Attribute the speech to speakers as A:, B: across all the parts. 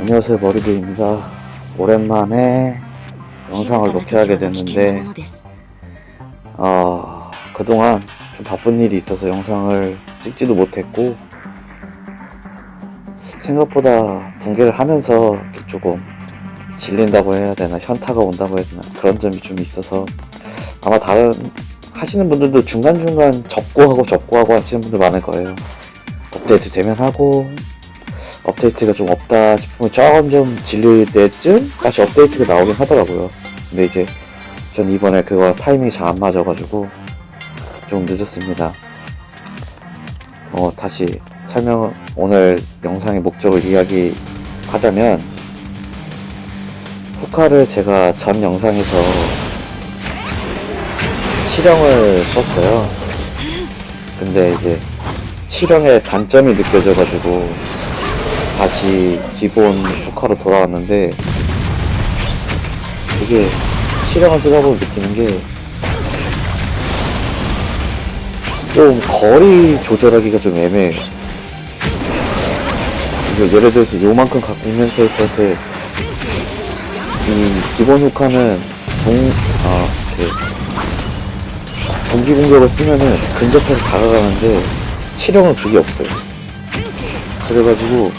A: 안녕하세요 머리들입니다. 오랜만에 영상을 놓게 하게 됐는데 아 그동안 좀 바쁜 일이 있어서 영상을 찍지도 못했고 생각보다 붕괴를 하면서 조금 질린다고 해야 되나 현타가 온다고 해야 되나 그런 점이 좀 있어서 아마 다른 하시는 분들도 중간중간 접고 하고 접고 하고 하시는 분들 많을 거예요. 업데이트 되면 하고 업데이트가 좀 없다 싶으면 조금 좀 질릴 때쯤 다시 업데이트가 나오긴 하더라고요. 근데 이제 전 이번에 그거 타이밍이 잘 안 맞아가지고 좀 늦었습니다. 어, 다시 설명, 오늘 영상의 목적을 이야기하자면 후카를 제가 전 영상에서 치령을 썼어요. 근데 이제 치령의 단점이 느껴져가지고 다시 기본 후카로 돌아왔는데 이게 실행을 쓰다보면 느끼는 게 좀 거리 조절하기가 좀 애매해요. 예를 들어서 요만큼 갖고 있는 캐릭터한테 이 기본 후카는 동, 아, 그, 동기 공격을 쓰면은 근접해서 다가가는데 치령은 그게 없어요. 그래가지고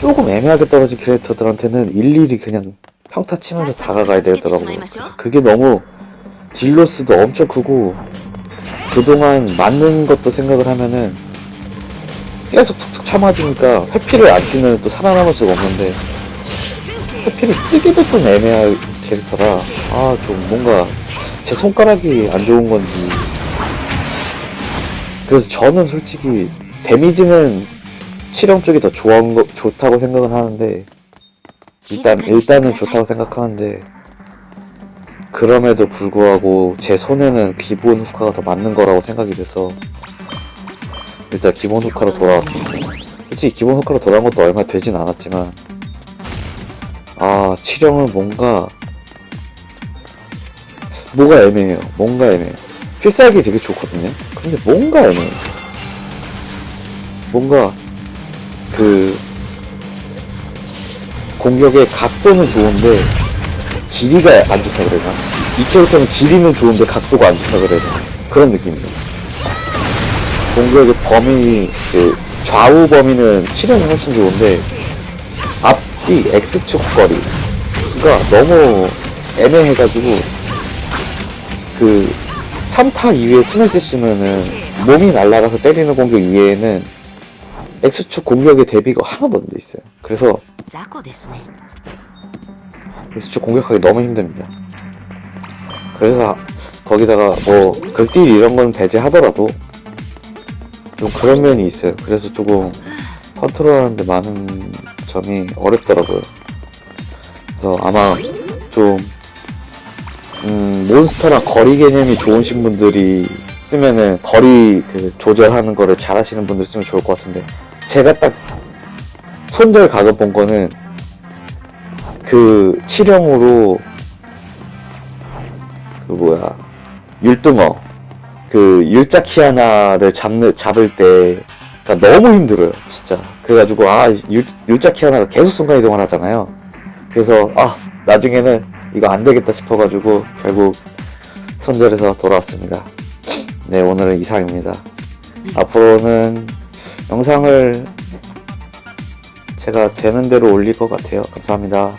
A: 조금 애매하게 떨어진 캐릭터들한테는 일일이 그냥 평타 치면서 다가가야 되더라고요. 그래서 그게 너무 딜로스도 엄청 크고 그동안 맞는 것도 생각을 하면은 계속 툭툭 참아주니까 회피를 안 쓰면 또 살아남을 수가 없는데 회피를 쓰기도 좀 애매한 캐릭터라 아 좀 뭔가 제 손가락이 안 좋은 건지 그래서 저는 솔직히 데미지는 실험 쪽이 더 좋은 거, 좋다고 생각은 하는데 일단 일단은 좋다고 생각하는데 그럼에도 불구하고 제 손에는 기본 후카가 더 맞는 거라고 생각이 돼서 일단 기본 후카로 돌아왔습니다. 솔직히 기본 후카로 돌아온 것도 얼마 되진 않았지만 아 치령은 뭔가 뭐가 애매해요. 뭔가 애매해요. 필살기 되게 좋거든요. 근데 뭔가 애매해요. 뭔가 그 공격의 각도는 좋은데 길이가 안 좋다 그래나? 이 캐릭터는 길이는 좋은데 각도가 안 좋다 그래나? 그런 느낌이에요. 공격의 범위, 그 좌우 범위는 치료는 훨씬 좋은데 앞뒤 X축 거리가 너무 애매해가지고 그 3타 이후에 스매시 쓰면은 몸이 날아가서 때리는 공격 이외에는 X축 공격의 대비가 하나도 안 돼 있어요. 그래서 X축 공격하기 너무 힘듭니다. 그래서 거기다가 뭐 극딜 이런 건 배제하더라도 좀 그런 면이 있어요. 그래서 조금 컨트롤하는데 많은 점이 어렵더라고요. 그래서 아마 좀 음, 몬스터랑 거리 개념이 좋으신 분들이 쓰면은 거리 그 조절하는 거를 잘 하시는 분들 쓰면 좋을 것 같은데 제가 딱 손절 각을 본 거는 그 치령으로 그 뭐야 율등어. 그 율자 키아나를 잡는 잡을 때 그러니까 너무 힘들어요 진짜. 그래가지고 아 율, 율자 키아나가 계속 순간 이동을 하잖아요. 그래서 아 나중에는 이거 안 되겠다 싶어가지고 결국 손절해서 돌아왔습니다. 네 오늘은 이상입니다. 앞으로는 영상을 제가 되는 대로 올릴 것 같아요. 감사합니다